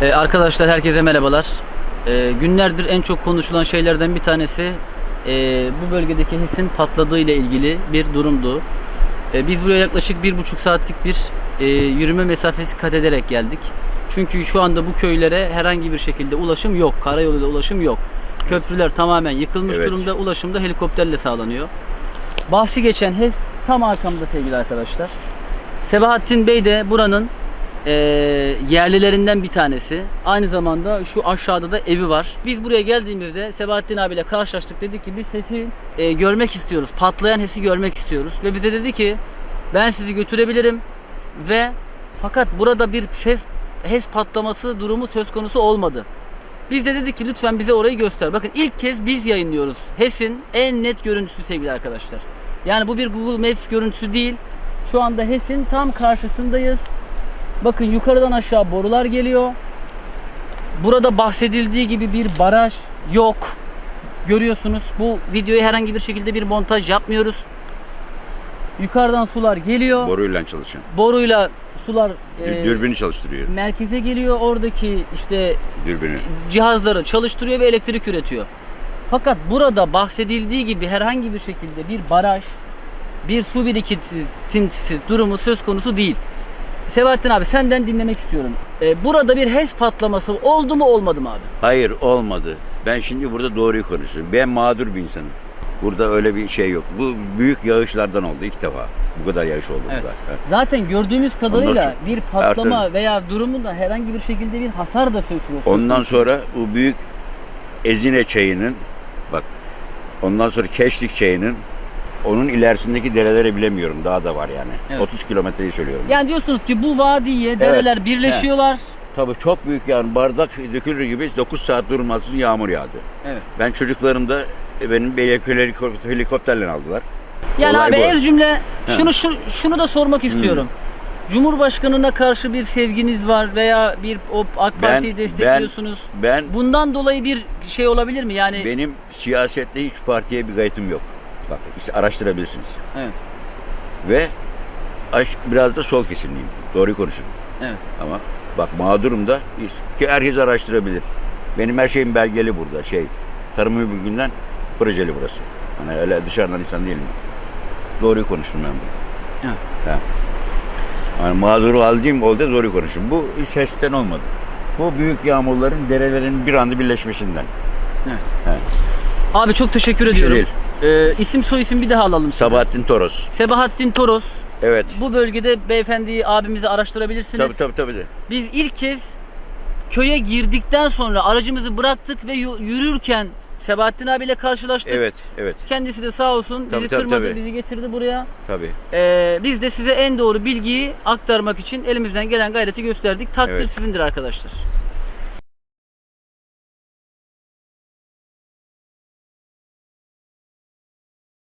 Ee, arkadaşlar herkese merhabalar. Ee, günlerdir en çok konuşulan şeylerden bir tanesi e, bu bölgedeki HES'in patladığı ile ilgili bir durumdu. Ee, biz buraya yaklaşık bir buçuk saatlik bir e, yürüme mesafesi kat ederek geldik. Çünkü şu anda bu köylere herhangi bir şekilde ulaşım yok. Karayoluyla ulaşım yok. Köprüler tamamen yıkılmış Evet. durumda. Ulaşım da helikopterle sağlanıyor. Bahsi geçen HES tam arkamda sevgili arkadaşlar. Sebahattin Bey de buranın eee, yerlilerinden bir tanesi. Aynı zamanda şu aşağıda da evi var. Biz buraya geldiğimizde Sebahattin abiyle karşılaştık. Dedik ki biz HES'i eee, görmek istiyoruz. Patlayan HES'i görmek istiyoruz. Ve bize dedi ki ben sizi götürebilirim ve fakat burada bir ses HES patlaması durumu söz konusu olmadı. Biz de dedik ki lütfen bize orayı göster. Bakın ilk kez biz yayınlıyoruz. HES'in en net görüntüsü sevgili arkadaşlar. Yani bu bir Google Maps görüntüsü değil. Şu anda HES'in tam karşısındayız. Bakın yukarıdan aşağı borular geliyor. Burada bahsedildiği gibi bir baraj yok. Görüyorsunuz. Bu videoya herhangi bir şekilde bir montaj yapmıyoruz. Yukarıdan sular geliyor. Boruyla çalışan. Boruyla sular e, Dürbünü çalıştırıyor. merkeze geliyor. Oradaki işte Dürbünü. cihazları çalıştırıyor ve elektrik üretiyor. Fakat burada bahsedildiği gibi herhangi bir şekilde bir baraj, bir su birikintisi durumu söz konusu değil. Sebahattin abi senden dinlemek istiyorum. Ee, burada bir HES patlaması oldu mu olmadı mı abi? Hayır olmadı. Ben şimdi burada doğruyu konuşuyorum. Ben mağdur bir insanım. Burada öyle bir şey yok. Bu büyük yağışlardan oldu ilk defa. Bu kadar yağış oldu Evet. burada. Zaten gördüğümüz kadarıyla sonra- bir patlama Artı- veya durumunda herhangi bir şekilde bir hasar da söz konusu. Ondan sonra bu büyük Ezine çayının bak ondan sonra Keşlik çayının onun ilerisindeki dereleri bilemiyorum. Daha da var yani. Evet. 30 kilometreyi söylüyorum. Yani diyorsunuz ki bu vadiye dereler birleşiyorlar. Tabii çok büyük yani bardak dökülür gibi 9 saat durmasız yağmur yağdı. Evet. Ben çocuklarım da e, benim beylikdüzü helikopterle aldılar. Yani Olay abi bu. ez cümle şunu şu, şunu da sormak istiyorum. Cumhurbaşkanına karşı bir sevginiz var veya bir o AK Ben- Parti'yi destekliyorsunuz. Ben Bundan dolayı bir şey olabilir mi? Yani benim siyasette hiç partiye bir gayretim yok. Bak işte araştırabilirsiniz. Evet. Ve aş- biraz da sol kesimliyim. Doğruyu konuşun. Evet. Ama bak mağdurum da ki herkes araştırabilir. Benim her şeyim belgeli burada. Şey, tarım bilginden projeli burası. Hani öyle dışarıdan insan değilim. Doğruyu konuştum ben bunu. Evet. Ha. Yani mağduru aldığım oldu doğruyu konuşun. Bu hiç HES'ten olmadı. Bu büyük yağmurların, derelerin bir anda birleşmesinden. Evet. He. Abi çok teşekkür Bir şey ediyorum. Ee, isim soy isim bir daha alalım. Sabahattin Toros. Sebahattin Toros. Evet. Bu bölgede beyefendiyi abimizi araştırabilirsiniz. Tabii tabii tabii. de. Biz ilk kez köye girdikten sonra aracımızı bıraktık ve yürürken Sebahattin abiyle karşılaştık. Evet, evet. Kendisi de sağ olsun bizi Tabii, tabii, kırmadı, tabii. bizi getirdi buraya. Tabii. Ee, biz de size en doğru bilgiyi aktarmak için elimizden gelen gayreti gösterdik. Takdir Evet. sizindir arkadaşlar.